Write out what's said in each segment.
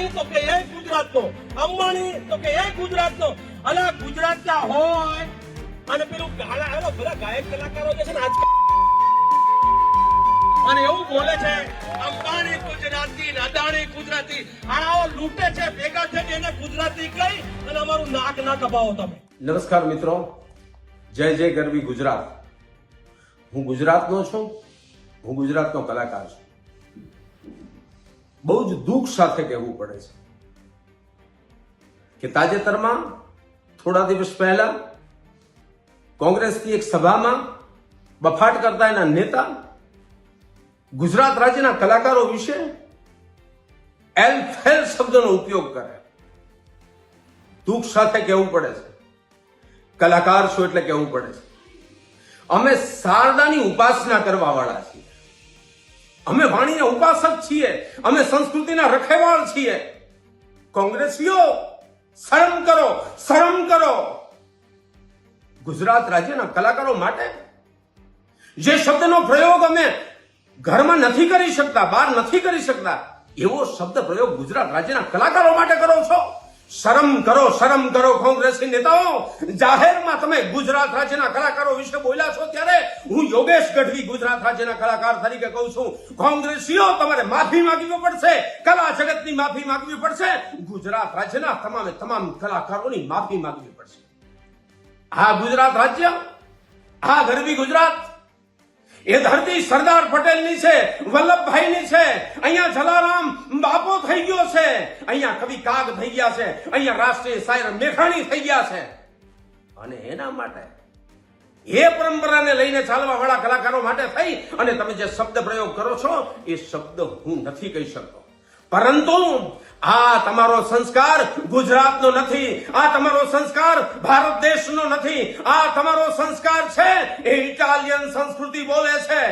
અદાણી તો કે એ ગુજરાતનો, અંબાણી તો કે એ ગુજરાતનો. આ ગુજરાતના હોય, અને પેલું ગાળા હેલો, બધા ગાયક કલાકારો જે છે ને આજકાલ અને એવું બોલે છે, અંબાણી ગુજરાતી અદાણી ગુજરાતી આવો લૂંટે છે, ભેગા થઈને એને ગુજરાતી કહી, અને અમારું નાક ના કપાવો તમે. નમસ્કાર મિત્રો, જય જય ગરવી ગુજરાત. હું ગુજરાતનો છું, હું ગુજરાતનો કલાકાર છું. બહુ જ દુઃખ સાથે કહેવું પડે છે. કે તાજેતરમાં, થોડા દિવસ પહેલા, કોંગ્રેસની એક સભામાં બફાટ કરતા એના નેતા, ગુજરાત રાજ્યના કલાકારો વિશે એલ ફેલ શબ્દનો ઉપયોગ કરે. દુઃખ સાથે કહેવું પડે છે. કલાકાર છો એટલે કહેવું પડે છે. અમે શારદાની ઉપાસના કરવા વાળા છીએ. અમે વાણીના ઉપાસક છીએ. અમે સંસ્કૃતિના રખેવાળ છીએ. કોંગ્રેસીઓ, શરમ કરો શરમ કરો. ગુજરાત રાજ્યના કલાકારો માટે જે શબ્દનો પ્રયોગ અમે ઘરમાં નથી કરી શકતા, બહાર નથી કરી શકતા, એવો શબ્દ પ્રયોગ ગુજરાત રાજ્યના કલાકારો માટે કરો છો. શરમ કરો શરમ કરો કોંગ્રેસી નેતાઓ. જાહેરમાં તમે ગુજરાત રાજ્યના કલાકારો વિશે બોલ્યા છો ત્યારે હું યોગેશ ગઢવી ગુજરાત રાજ્યના કલાકાર તરીકે કહું છું, કોંગ્રેસીઓ તમારે માફી માંગવી પડશે, કલા જગતની માફી માંગવી પડશે, ગુજરાત રાજ્યના તમામે તમામ કલાકારોની માફી માંગવી પડશે. આ ગુજરાત રાજ્ય, આ ગરવી ગુજરાત એ ધરતી સરદાર પટેલની છે, વલ્લભભાઈની છે, અહીંયા જલારામ બાપો થઈ ગયો છે, અહીંયા કવિ કાગ થઈ ગયા છે, અહીંયા રાષ્ટ્રીય શાયર મેઘાણી થઈ ગયા છે. અને એના માટે એ પરંપરાને લઈને ચાલવા વાળા કલાકારો માટે થઈ અને તમે જે શબ્દ પ્રયોગ કરો છો, એ શબ્દ હું નથી કહી શકતો. પરંતુ આ તમારો સંસ્કાર ગુજરાતનો નથી, આ તમારો સંસ્કાર ભારત દેશનો નથી, આ તમારો સંસ્કાર છે, એ ઇટાલિયન સંસ્કૃતિ બોલે છે.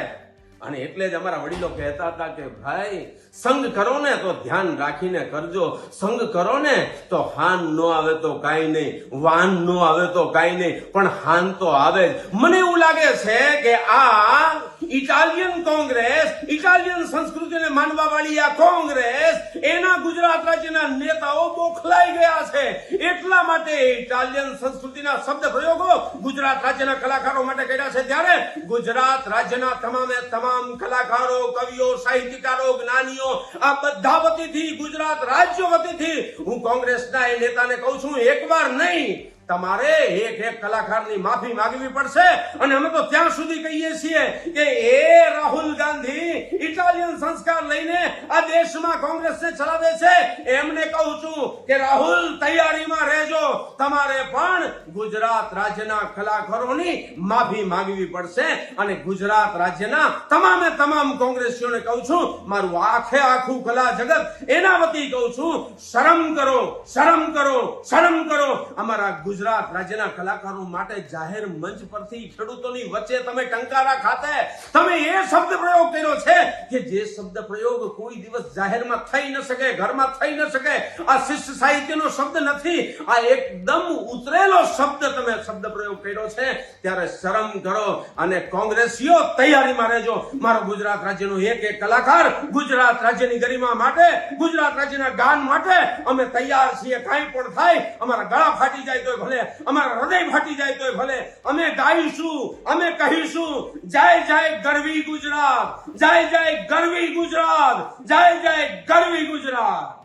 અને એટલે જ અમારા વડીલો કહેતા હતા કે, ભાઈ, સંગ કરો ને તો ધ્યાન રાખીને કરજો, સંગ કરો ને તો હાન નો આવે તો કાંઈ નહીં, વાન નો આવે તો કાંઈ નહીં, પણ હાન તો આવે જ. મને એવું લાગે છે કે આ ઇટાલિયન કોંગ્રેસ, ઇટાલિયન સંસ્કૃતિને માનવા વાળી આ કોંગ્રેસ, એના ગુજરાત રાજ્યના નેતાઓ બોખલાઈ ગયા છે. એટલા માટે ઇટાલિયન સંસ્કૃતિના શબ્દ પ્રયોગો ગુજરાત રાજ્યના કલાકારો માટે કર્યા છે. ત્યારે ગુજરાત રાજ્યના તમામે તમામ કલાકારો, કવિઓ, સાહિત્યકારો, જ્ઞાનીઓ, આ બધા વતીથી, ગુજરાત રાજ્ય વતીથી હું કોંગ્રેસના એ નેતાને કહું છું, એકવાર નહીં તમારે એક એક કલાકારની માફી માંગવી પડશે. અને અમે તો ત્યાં સુધી કહીએ છીએ કે એ રાહુલ ગાંધી ઇટાલિયન સંસ્કાર લઈને આ દેશમાં કોંગ્રેસને ચલાવે છે. એમને કહું છું કે રાહુલ, તૈયારીમાં રહેજો. તમારે પણ ગુજરાત રાજ્યના કલાકારોની માફી માંગવી પડશે. અને ગુજરાત રાજ્યના તમામે તમામ કોંગ્રેસીઓને કહું છું, મારું આખે આખું કલા જગત એના વતી કહું છું, શરમ કરો શરમ કરો શરમ કરો. અમારા ગુજરાત રાજ્યના કલાકારો માટે જાહેર મંચ પરથી ખેડૂતોની વચ્ચે તમે ટંકારા ખાતે તમે એ શબ્દ પ્રયોગ કર્યો છે કે જે શબ્દ પ્રયોગ કોઈ દિવસ જાહેરમાં થઈ ન શકે, ઘરમાં થઈ ન શકે. આ શિષ્ટ સાહિત્યનો શબ્દ નથી, આ એકદમ ઉતરેલો શબ્દ તમે શબ્દ પ્રયોગ કર્યો છે. ત્યારે શરમ કરો અને કોંગ્રેસીઓ તૈયારીમાં રહેજો. મારો ગુજરાત રાજ્યનો એક એક કલાકાર ગુજરાત રાજ્યની ગરિમા માટે, ગુજરાત રાજ્યના ગાન માટે અમે તૈયાર છીએ. કાંઈ પણ થાય, અમારા ગળા ફાટી જાય તો ભલે અમારા હૃદય ફાટી જાય તો ભલે. અમે ગાઈશું, અમે કહીશું, જય જય ગરવી ગુજરાત, જય જય ગરવી ગુજરાત, જય જય ગરવી ગુજરાત.